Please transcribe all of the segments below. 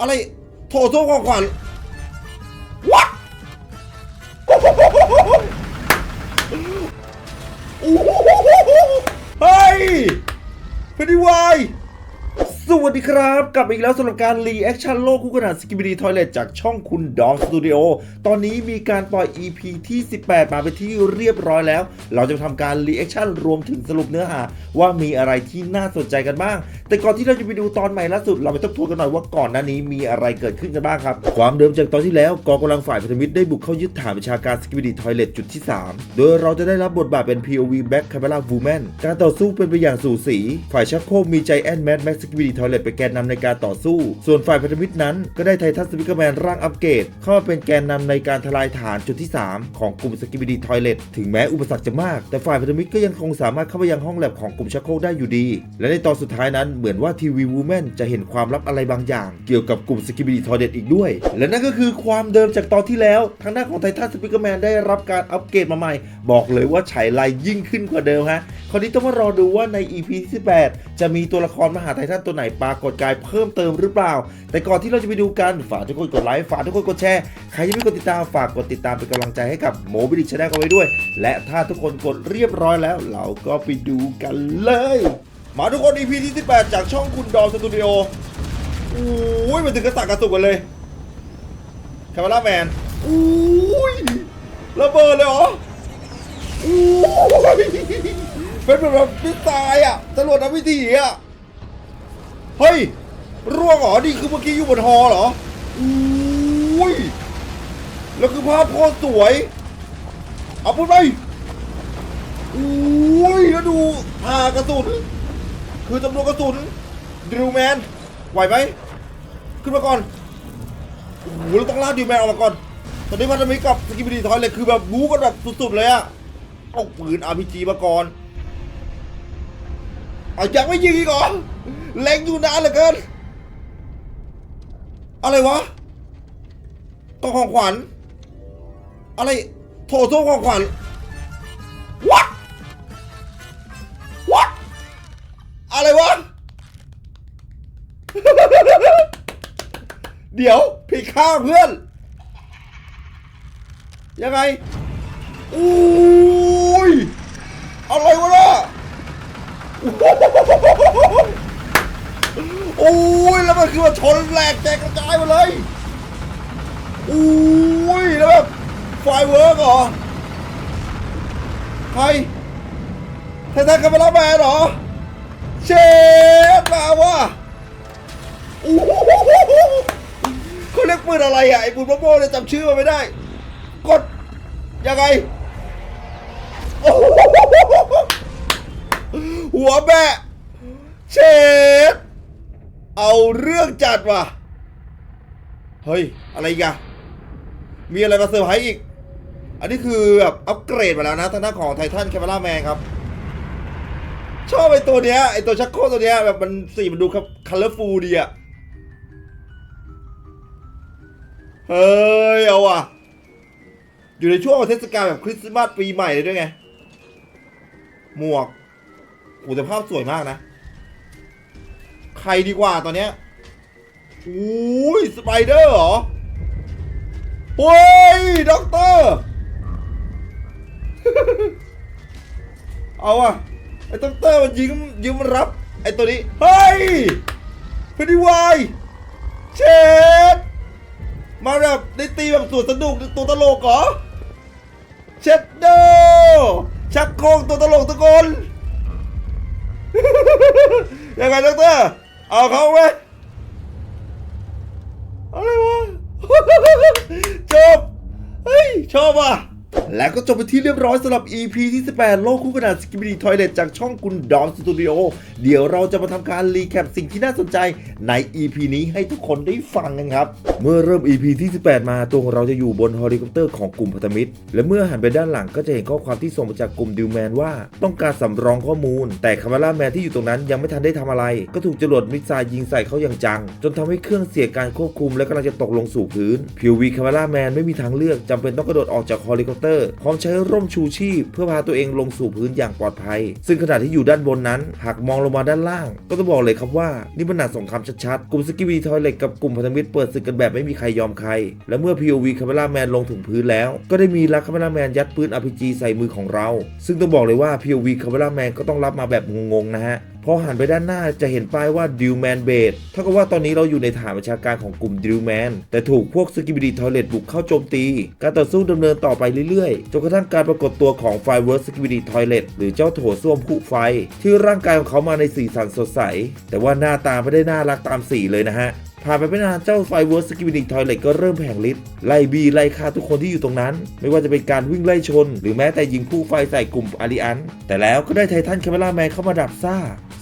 อะไรโถโซ่ของขวัญ what โอ้โหเฮ้ยเพนนีวาย สวัสดีครับกลับมาอีกแล้วสำหรับการรีแอคชั่นโลกคู่ขนานสกิบิดีทอยเลตจากช่องคุณดอมสตูดิโอตอนนี้มีการปล่อย EP ที่ 18 มาเป็นที่เรียบร้อยแล้ว เราจะทำการรีแอคชั่นรวมถึงสรุปเนื้อหา ว่ามีอะไรที่น่าสนใจกันบ้าง แต่ก่อนที่เราจะไปดูตอนใหม่ล่าสุด เราไปทบทวนกันหน่อยว่าก่อนหน้านี้มีอะไรเกิดขึ้นกันบ้างครับ ความเดิมจากตอนที่แล้วกองกำลังฝ่ายพันธมิตรได้บุกเข้ายึดฐานประชาการสกิบิดีทอยเลตจุดที่ 3 โดยเราจะได้รับบทบาทเป็น POV Back Camera Woman การต่อสู้เป็นไปอย่างสูสีฝ่ายชักโครมีใจแอนแมดแม็กสกิบิดีทอยเลตเป็นแกนนำในการต่อสู้ ส่วนฝ่ายพันธมิตรนั้นก็ได้ไททันสปิเกอร์แมนร่างอัปเกรดเข้ามาเป็นแกนนำในการทลายฐานจุดที่ 3 ของกลุ่มสกิบิดีทอยเลตถึงแม้อุปสรรคจะมาก แต่ฝ่ายพันธมิตรก็ยังคงสามารถเข้าไปยังห้องแลบของกลุ่มชักโครกได้อยู่ดี และในตอนสุดท้ายนั้นเหมือนว่าทีวีวูแมนจะเห็นความลับอะไรบางอย่าง เกี่ยวกับกลุ่มสกิบิดีทอยเลตอีกด้วย และนั่นก็คือความเดิมจากตอนที่แล้ว ทางด้านของไททันสปิเกอร์แมนได้รับการอัปเกรดมาใหม่ บอกเลยว่าฉายไลยิ่งขึ้นกว่าเดิมฮะคราวนี้ต้องมารอดูว่าใน EP ที่18จะมีตัวละครมหาไททันตัวไหนปรากฏกายเพิ่มเติมหรือเปล่า แต่ก่อนที่เราจะไปดูกัน ฝากทุกคนกดไลค์ ฝากทุกคนกดแชร์ ใครยังไม่กดติดตามฝากกดติดตามเป็นกำลังใจให้กับโมบิลิชแนลกันไว้ด้วย และถ้าทุกคนกดเรียบร้อยแล้ว เราก็ไปดูกันเลย มาทุกคน EP ที่18จากช่องคุณดอมสตูดิโอโอ้ยมันถึงกระสักกระสุกกันเลยคาเมล่าแมนโอ้ยระเบิดเลยเหรอโอ้ยเป็นแบบพิซายอะจรวดน้ำวิถีอะ เฮ้ยร่วงเหรอนี่คือเมื่อกี้อยู่บนฮอเหรออุ้ยแล้วคือภาพโคตรสวย เอาพูดไปอุ้ยแล้วดูหากระสุน คือจำนวนกระสุนดริวแมนไหวไหมขึ้นมาก่อนโอ้โหเราต้องลากดริวแมนออกมาก่อน ตอนนี้มันจะมีกับสกิบดีทอยเลยคือแบบบู๊กันแบบสุดๆเลยอะเอาปืน RPG มาก่อนเอายังไม่ยิงอีกเหรอ แรงอยู่นานเหลือเกิน อะไรวะกล่องของขวัญ อะไร โถโซ่ของขวัญ what what อะไรวะ เดี๋ยวผิดข้างเพื่อน ยังไงอุ้ยอะไรวะน่ะ โอ้ยแล้วมันคือว่าชนแหลกแตกกระจายหมาเลยอุ้ยแล้วแบบไฟเวิร์กเหรอใครไททันคาเมล่าแมนเหรอเชฟมาวะโอ้โหเขาเรียกปืนอะไรอะไอ้ปืนโมโม่เนี่ยจำชื่อมันไม่ได้ กดยังไงโอ้โหหัวแบะเชด เอาเรื่องจัดว่ะ เฮ้ย อะไรกอะมีอะไรมาเซอร์ไพรส์อีก อันนี้คือแบบอัปเกรดมาแล้วนะทางด้านของไททันแคม e ราแมนครับ ชอบไอตัวเนี้ยไอตัวชักโครกตัวเนี้ยแบบมันสีมันดูครับคัลเลอร์ฟูลดีอะเฮ้ย เอาว่ะ อยู่ในช่วงเทศกาลแบบคริสต์มาสปีใหม่เลยด้วยไง หมวกโอ้แต่ภาพสวยมากนะ รดีกว่าตอนเนี้ยอุ้ยสไปเดอร์เหรอเฮ้ยด็อกเตอร์ เอาอะไอ้ด็อกเตอร์มันยิงยิงมันรับ ไอ้ตัวนี้ เฮ้ยพนนีวายเชดมาแบบได้ตีแบบสวนสนุกตัวตลกเหรอ เช็ดโดชักโครกตัวตลกทุกคน ยังไงด็อกเตอร์ เอาเขาไหมอ และก็จบไปที่เรียบร้อยสำหรับ EP ที่ 18 โลกคู่ขนานสกิบิดีทอยเลตจากช่องคุณดอมสตูดิโอเดี๋ยวเราจะมาทำการรีแคปสิ่งที่น่าสนใจใน EP นี้ให้ทุกคนได้ฟังกันครับ เมื่อเริ่ม EP ที่ 18 มาตัวของเราจะอยู่บนเฮลิคอปเตอร์ของกลุ่มพันธมิตร และเมื่อหันไปด้านหลังก็จะเห็นข้อความที่ส่งมาจากกลุ่มดิวแมนว่าต้องการสำรองข้อมูล แต่คาร์มาล่าแมนที่อยู่ตรงนั้นยังไม่ทันได้ทำอะไร ก็ถูกจรวดมิสไซล์ยิงใส่เขาอย่างจัง จนทำให้เครื่องเสียการควบคุมและกำลังจะตกลงสู่พื้นพิววีคามาล่าแมนไม่มีทางเลือกจำเป็นต้องกระโดดออกจากเฮลิคอปเตอร์ร์พร้อมใช้ร่มชูชีพ เพื่อพาตัวเองลงสู่พื้นอย่างปลอดภัย ซึ่งขณะที่อยู่ด้านบนนั้น หากมองลงมาด้านล่าง ก็ต้องบอกเลยครับว่า นี่มันหนักสงครามชัดๆ กลุ่มสกิบีทอยเล็กกับกลุ่มพันธมิตรเปิดศึกกันแบบไม่มีใครยอมใคร และเมื่อ POV คาเมล่าแมนลงถึงพื้นแล้ว ก็ได้มีลักคาเมล่าแมนยัดปืน RPG ใส่มือของเรา ซึ่งต้องบอกเลยว่า POV คาเมล่าแมนก็ต้องรับมาแบบงงๆนะฮะ อหันไปด้านหน้าจะเห็นป้ายว่าดิวแมนเบดเท่ากับว่าตอนนี้เราอยู่ในฐานประชาการของกลุ่มดิวแมนแต่ถูกพวกสกิบิดีทอยเลตบุกเข้าโจมตี การต่อสู้ดำเนินต่อไปเรื่อยๆ จนกระทั่งการปรากฏตัวของไฟเวิร์สสกิบิดีทอยเลตหรือเจ้าโถส้วมผุไฟ ที่ร่างกายของเขามาในสีสันสดใส แต่ว่าหน้าตาไม่ได้น่ารักตามสีเลยนะฮะผ่านไปไม่นานเจ้าไฟเวิร์สสกิบินิกทอยเลตก็เริ่มแผงฤทธิ์ไล่บีไล่ฆ่าทุกคนที่อยู่ตรงนั้น ไม่ว่าจะเป็นการวิ่งไล่ชน หรือแม้แต่ยิงผู้ไฟใส่กลุ่มอาริอัน แต่แล้วก็ได้ไททันแคมเมราแมนเข้ามาดับซ่า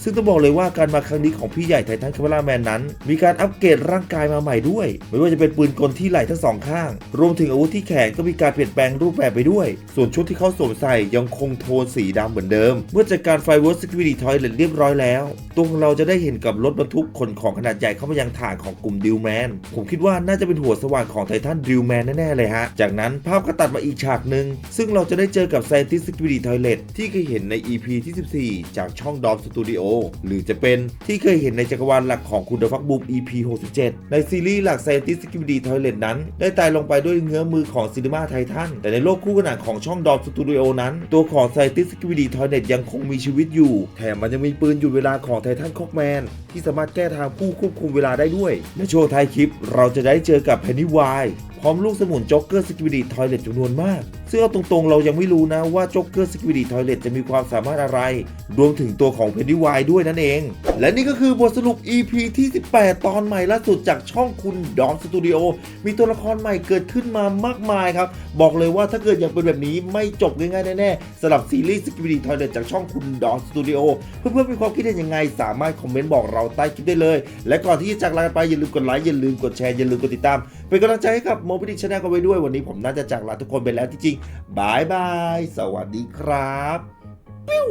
ซึ่งต้องบอกเลยว่าการมาครั้งนี้ของพี่ใหญ่ไททันคมเมราแมนนั้น มีการอัปเกรดร่างกายมาใหม่ด้วย ไม่ว่าจะเป็นปืนกลที่ไหล่ทั้งสองข้าง รวมถึงอาวุธที่แขนก็มีการเปลี่ยนแปลงรูปแบบไปด้วย ส่วนชุดที่เขาสวมใส่ยังคงโทนสีดำเหมือนเดิม เมื่อจัดการไฟเวิร์สสกิบินิกทอยเลตเรียบร้อยแล้วตัวของเราจะได้เห็นกับรถบรรทุกขนของขนาดใหญ่เข้ามายังฐานของกลุ่มดิวแมนผมคิดว่าน่าจะเป็นหัวสว่างของไททันดิวแมนแน่ๆเลยฮะ จากนั้นภาพก็ตัดมาอีกฉากหนึ่งซึ่งเราจะได้เจอกับไซติสกิบิดีทอยเลตที่เคยเห็นใน EP ที่ 14 จากช่องดอมสตูดิโอหรือจะเป็นที่เคยเห็นในจักรวาลหลักของคุณเดอะฟักบุก EP 67 ในซีรีส์หลักไซติสกิบดีทอยเลตนั้น ได้ตายลงไปด้วยเงื้อมือของซินิมาไททันแต่ในโลกคู่ขนานของช่องดอมสตูดิโอนั้น ตัวของไซติสกิบดีทอยเลตยังคงมีชีวิตอยู่ แถมมันยังมีปืนหยุดเวลาของไททันคอกแมน ที่สามารถแก้ทางผู้ควบคุมเวลาได้ด้วยในโชวงท้ายคลิป เราจะได้เจอกับเพนนีวายพร้อมลูกสมุนจ็อกเกอร์สกิบดีทอยเลตจำนวนมากซึ่งเอาตรงๆ เรายังไม่รู้นะว่าจ็อกเกอร์สกิบิดีทอยเลตจะมีความสามารถอะไร รวมถึงตัวของเพนนีวายด้วยนั่นเอง และนี่ก็คือบทสรุป EP ที่ 18 ตอนใหม่ล่าสุดจากช่องคุณดอมสตูดิโอมีตัวละครใหม่เกิดขึ้นมามากมายครับ บอกเลยว่าถ้าเกิดยังเป็นแบบนี้ไม่จบง่ายๆแน่ๆสำหรับซีรีส์สกิบิดีทอยเลตจากช่องคุณดอมสตูดิโอเพื่อนๆมีความคิดเห็นยังไง สามารถคอมเมนต์บอกเราใต้คลิปได้เลย และก่อนที่จะจากลาไปอย่าลืมกดไลค์อย่าลืมกดแชร์อย่าลืมกดติดตามเป็นกำลังใจให้กับโมบิดิชแนลกันไว้ด้วยวันนี้ผมน่าจะจากลาทุกคนไปแล้วจริงบายบาย สวัสดีครับ ปิ้ว